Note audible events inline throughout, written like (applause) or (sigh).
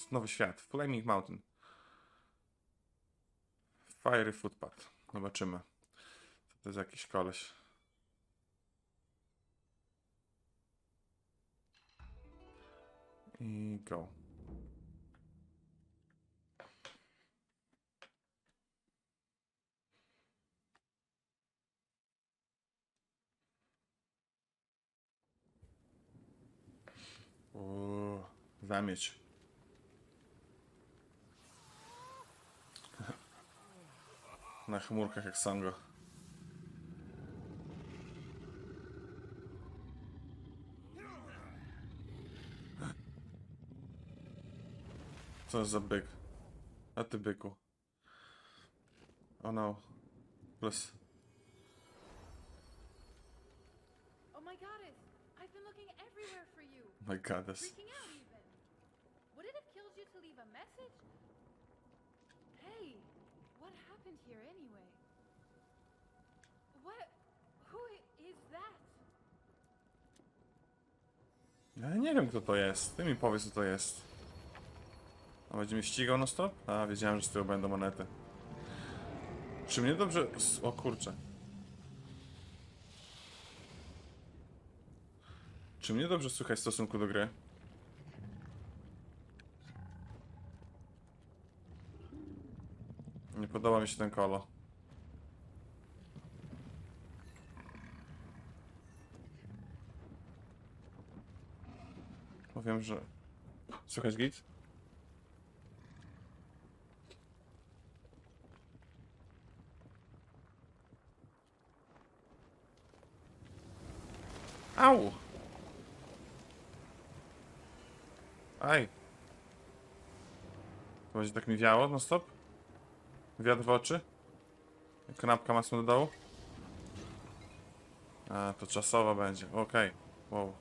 jest nowy świat. Flaming Mountain. Fiery Footpath. Zobaczymy. To jest jakiś koleś. I go. Zamieć. Na chmurkach jak Sango. Co za byk? A ty byku. Oh no. Plus. Oh my goddess! I've been looking everywhere for you. My goddess. Freaking here anyway? What? Who is that? Ja nie wiem kto to jest. Ty mi powiedz co to jest. A będzie mnie ścigał na stop? A, wiedziałem, że z tyłu będą monety. Czy mnie dobrze... O kurczę. Czy mnie dobrze słychać w stosunku do gry? Podoba mi się ten kolo. Powiem, że... Słychać git? Au! Aj! To będzie tak mi wiało no stop? Wiatr w oczy? Kanapka masło do dołu? A, to czasowo będzie, okej. Wow.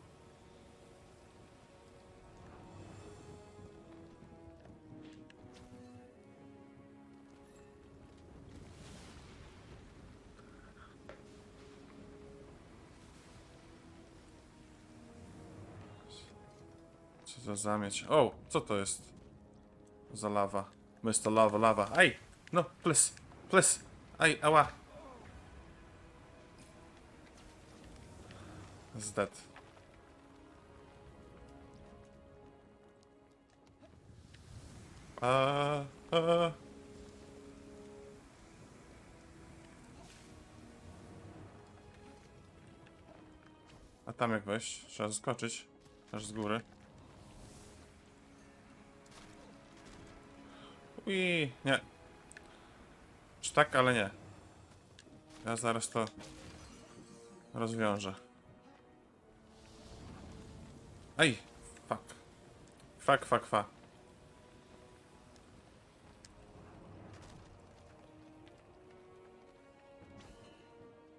Co za zamieć? O, co to jest? Za lawa. Mr. Lava, lawa. Aj! No, please, please. Aj, ała. Is. A, a. A tam jak wejść? Trzeba skoczyć. Aż z góry. Ui, nie. Czy tak, ale nie. Ja zaraz to rozwiążę. Ej, fuck. Fuck, fuck, fuck.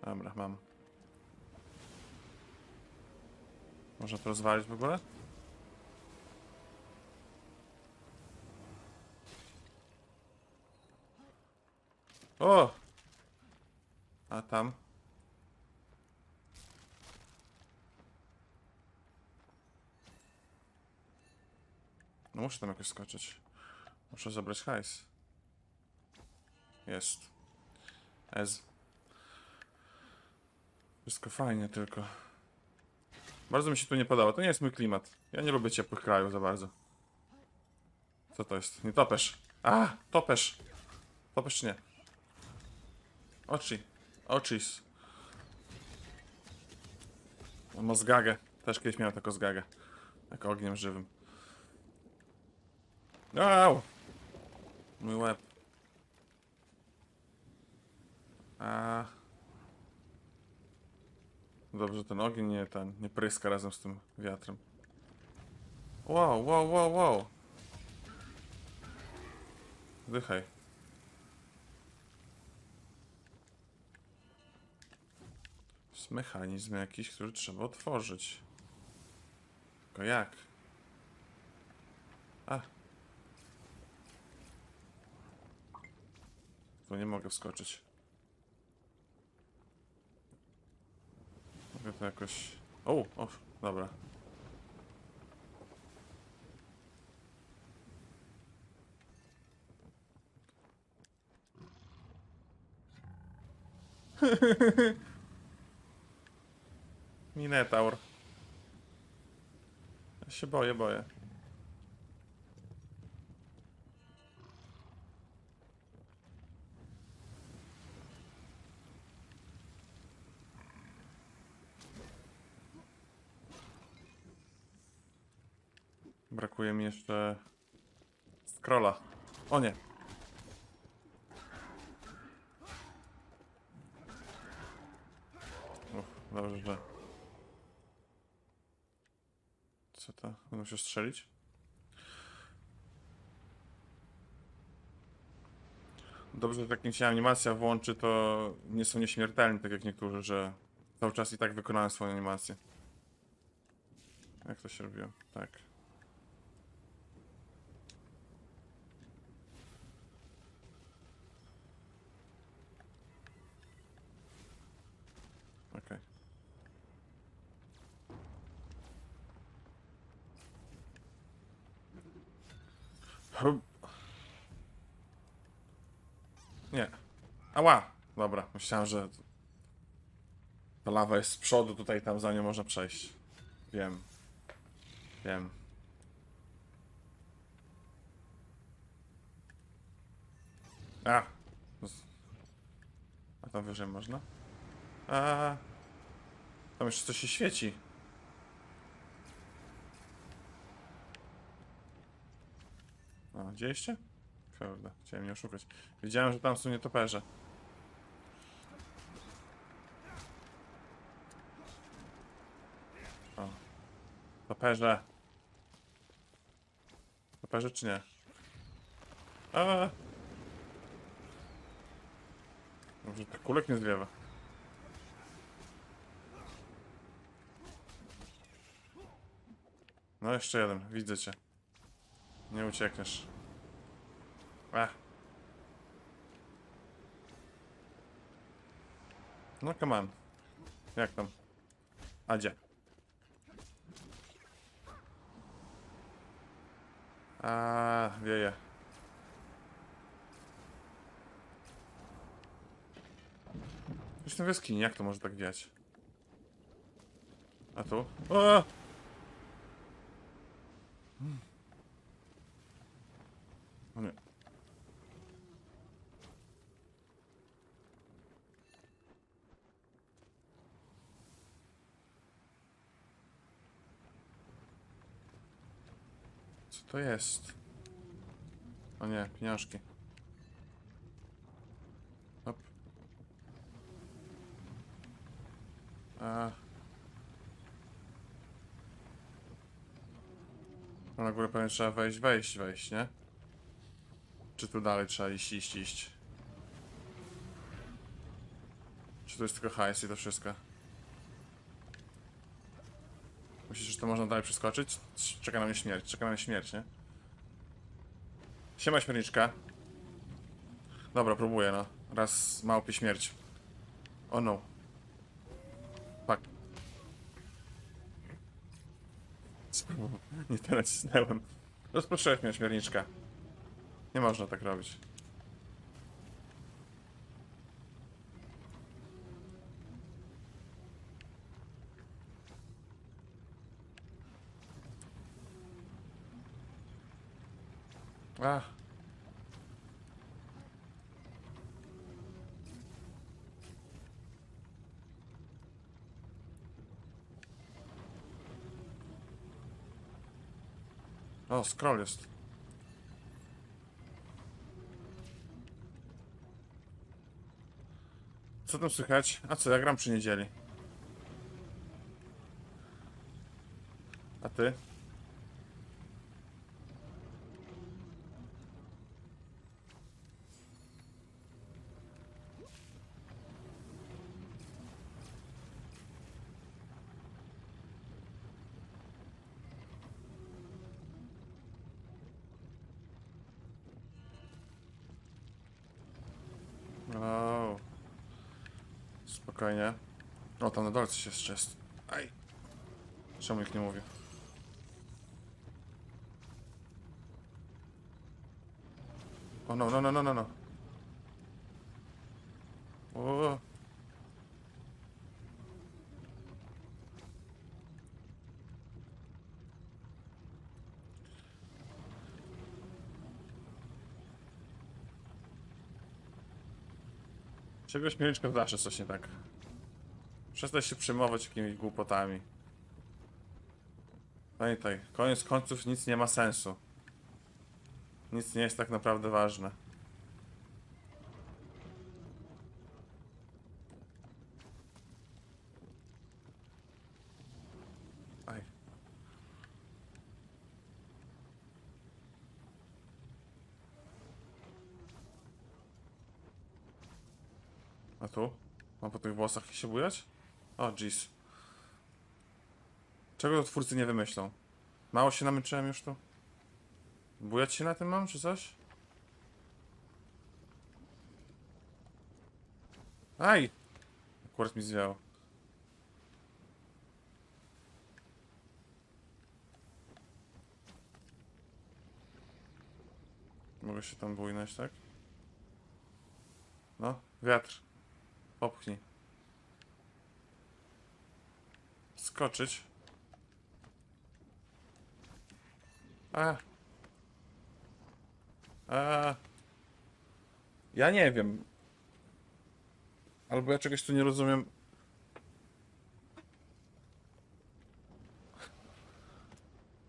Dobra, mam. Można to rozwalić w ogóle? O! A tam? No muszę tam jakoś skoczyć. Muszę zabrać hajs. Jest. Ez. Wszystko fajnie, tylko... Bardzo mi się tu nie podoba. To nie jest mój klimat. Ja nie lubię ciepłych krajów za bardzo. Co to jest? Nie topesz. A! Topesz! Topesz czy nie? Oczy. Oczis. On ma zgagę. Też kiedyś miałem taką zgagę. Jak ogniem żywym. Au! Mój łeb. A. Dobrze, ten ogień nie, ten, nie pryska razem z tym wiatrem. Wow, wow, wow, wow. Dychaj. mechanizm jakiś, który trzeba otworzyć. Tylko jak? A. Tu nie mogę wskoczyć. Mogę to jakoś... O, o, dobra. (laughs) Minetaur. Ja się boję, boję. Brakuje mi jeszcze scrolla. O nie. Uff, dobrze, że... Co to? Będę musiał strzelić? Dobrze, że jak mi się animacja włączy, to nie są nieśmiertelni, tak jak niektórzy, że cały czas i tak wykonałem swoją animację. Jak to się robiło? Tak. Okej. Hup. Nie. Ała! Dobra, myślałem, że ta lawa jest z przodu, tutaj tam za nią można przejść. Wiem. Wiem. A! A tam wyżej można? A! Tam jeszcze coś się świeci. A, widzieliście? Kurde, chciałem nie oszukać. Wiedziałem, że tam są nietoperze. O. Toperze. Toperze czy nie? A. Może tak kulek nie zwiewa. No jeszcze jeden, widzę cię. Nie uciekniesz. Ech. No come on. Jak tam? A gdzie? A wieje. Jestem w jaskini, jak to może tak wiać? A tu? O! O nie. Co to jest? O nie, pieniążki. Hop. A. Na górę pewnie trzeba wejść, wejść, wejść, nie? Czy tu dalej trzeba iść, iść, iść? Czy to jest tylko hajs i to wszystko? Myślisz, że to można dalej przeskoczyć? Czeka na mnie śmierć, czeka na mnie śmierć, nie? Siema śmierniczka. Dobra, próbuję, no. Raz małpi śmierć. O no. Fuck. (laughs) Nie to nacisnąłem. Rozproszyłeś mnie, śmierniczka. Nie można tak robić. A. O, scroll jest. Co tam słychać? A co, ja gram przy niedzieli. A ty? Spokojnie. O, tam na dole coś jest. Aj. Czemu ich nie mówię? O no, no, no, no, no, no. O. Czegoś mieliczka zawsze coś nie tak. Przestań się przejmować jakimiś głupotami. Pamiętaj, koniec końców nic nie ma sensu. Nic nie jest tak naprawdę ważne. Tu? Mam po tych włosach się bujać? O, jeez. Czego to twórcy nie wymyślą? Mało się namęczyłem już tu? Bujać się na tym mam, czy coś? Aj! Akurat mi zwiało. Mogę się tam bujnąć, tak? No, wiatr. Popchnij. Skoczyć. A. A. Ja nie wiem. Albo ja czegoś tu nie rozumiem.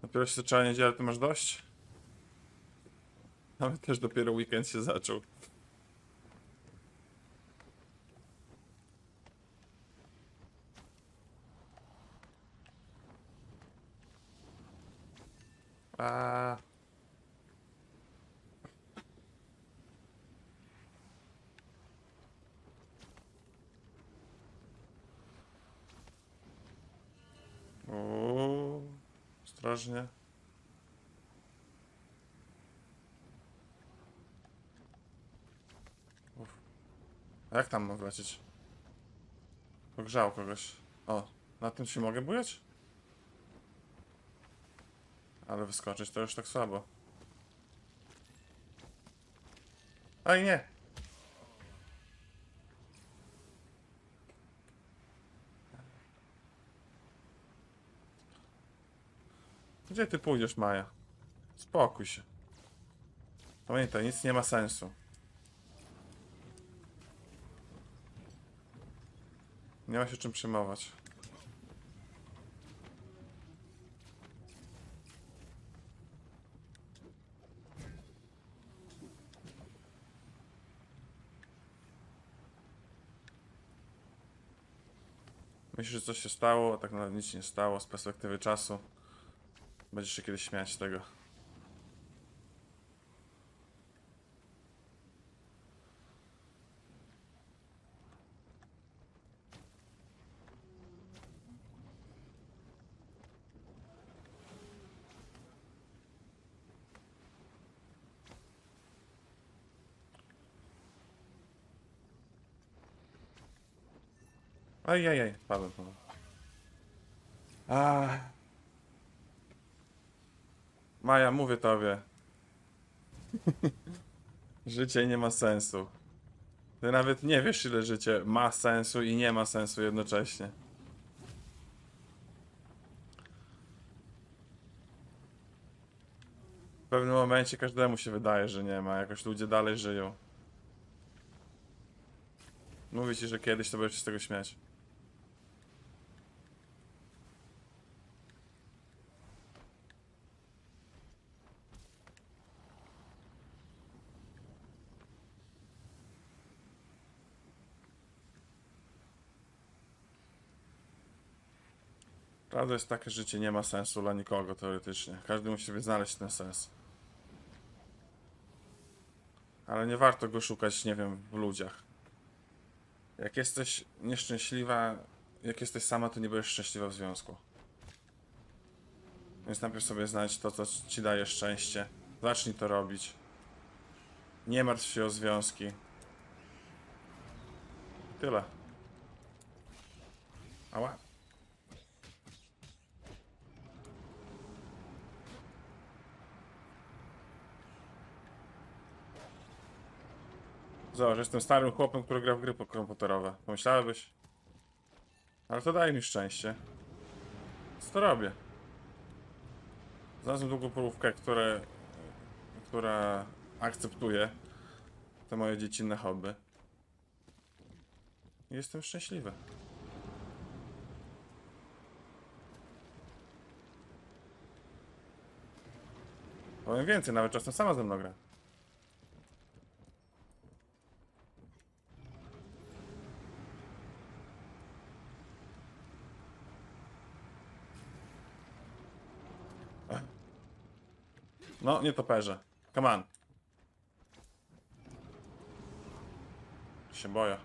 Dopiero się zaczęła niedziela, ty masz dość? Nawet też dopiero weekend się zaczął. A. Uuu, ostrożnie. Uf. A jak tam mam wlecieć? Pogrzał kogoś. O, na tym się mogę bujać? Ale wyskoczyć to już tak słabo. Oj nie! Gdzie ty pójdziesz, Maja? Spokój się. Pamiętaj, nic nie ma sensu. Nie ma się czym przejmować. Myślisz, że coś się stało, a tak naprawdę nic się nie stało z perspektywy czasu. Będziesz się kiedyś śmiać z tego. Ajajaj, padłem. padłem. A. Maja, mówię tobie. (laughs) życie nie ma sensu. Ty nawet nie wiesz, ile życie ma sensu i nie ma sensu jednocześnie. W pewnym momencie każdemu się wydaje, że nie ma. Jakoś ludzie dalej żyją. Mówię ci, że kiedyś to będziesz z tego śmiać. Prawda jest taka, że życie nie ma sensu dla nikogo teoretycznie. Każdy musi sobie znaleźć ten sens. Ale nie warto go szukać, nie wiem, w ludziach. Jak jesteś nieszczęśliwa, jak jesteś sama, to nie będziesz szczęśliwa w związku. Więc najpierw sobie znajdź to, co ci daje szczęście. Zacznij to robić. Nie martw się o związki. Tyle. Ała. Zobacz, jestem starym chłopem, który gra w gry komputerowe. Pomyślałabyś? Ale to daje mi szczęście. Co to robię? Znalazłem długopolówkę, które, która akceptuje te moje dziecinne hobby. jestem szczęśliwy. Powiem więcej, nawet czasem sama ze mną gra. No, nie toperze. Come on. Się boję.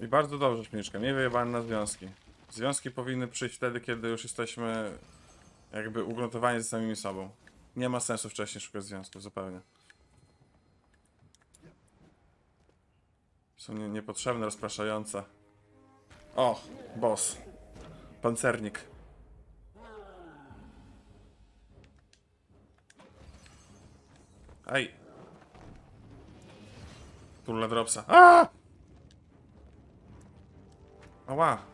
I bardzo dobrze, Śmieszka. Nie wyjebane na związki. Związki powinny przyjść wtedy, kiedy już jesteśmy jakby ugruntowani ze samymi sobą. Nie ma sensu wcześniej szukać związków, zupełnie. Są nie, niepotrzebne, rozpraszające. O, boss. Pancernik. Ej. Tulla dropsa. A! Ała.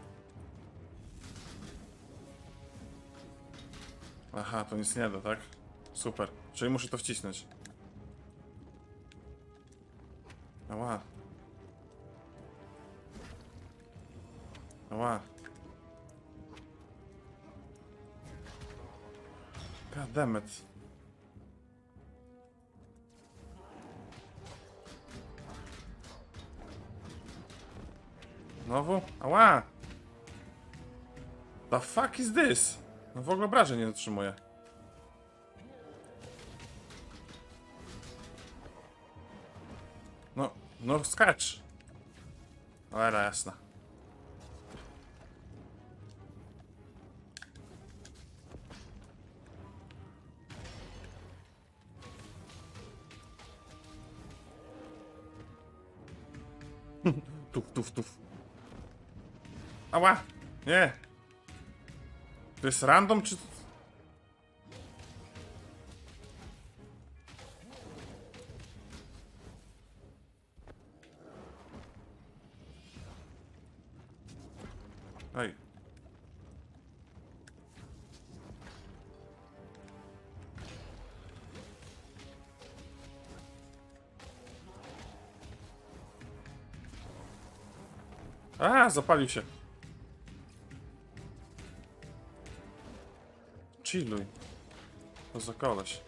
Aha, to nic nie da, tak? Super. Czyli muszę to wcisnąć. Ała. Ała. God damn it. Znowu? Ała! The fuck is this? No w ogóle obrażeń nie dotrzymuje. No, no skacz. Cholera jasna. (laughs) Tuf, tuf, tuf. Ała! Nie! To jest random, czy... Ej. A, zapalił się. Chilluj. To za koleś.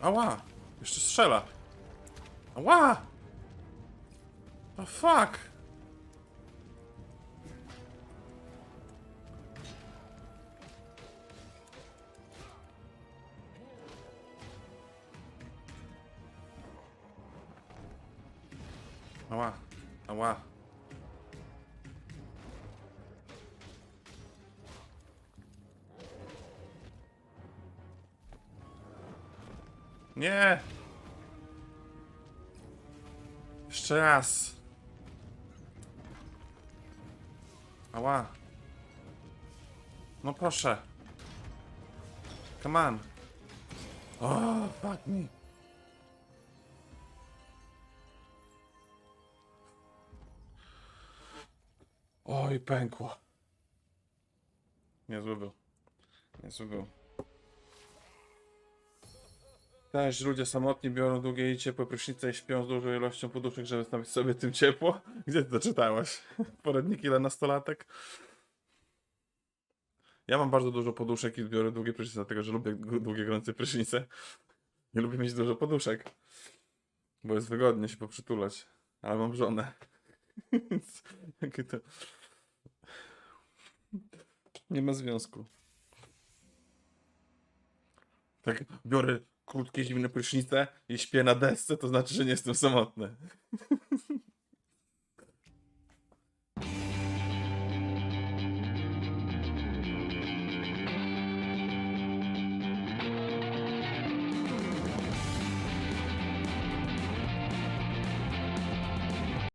Ała! Jeszcze strzela. Ała! The fuck? Nie! Jeszcze raz. Ała. No proszę. Come on. O, fuck me. Oj, pękło. Niezły był. Niezły był. Też ludzie samotni biorą długie i ciepłe prysznice i śpią z dużą ilością poduszek, żeby sprawić sobie tym ciepło. (laughs) Gdzie ty to czytałaś? (laughs) Poradniki dla nastolatek? Ja mam bardzo dużo poduszek i biorę długie prysznice, dlatego że lubię długie, gorące prysznice. (laughs) Nie lubię mieć dużo poduszek, bo jest wygodnie się poprzytulać. Ale mam żonę. Jakie to... Nie ma związku. Tak, biorę krótkie, zimne prysznice i śpię na desce, to znaczy, że nie jestem samotny. (laughs)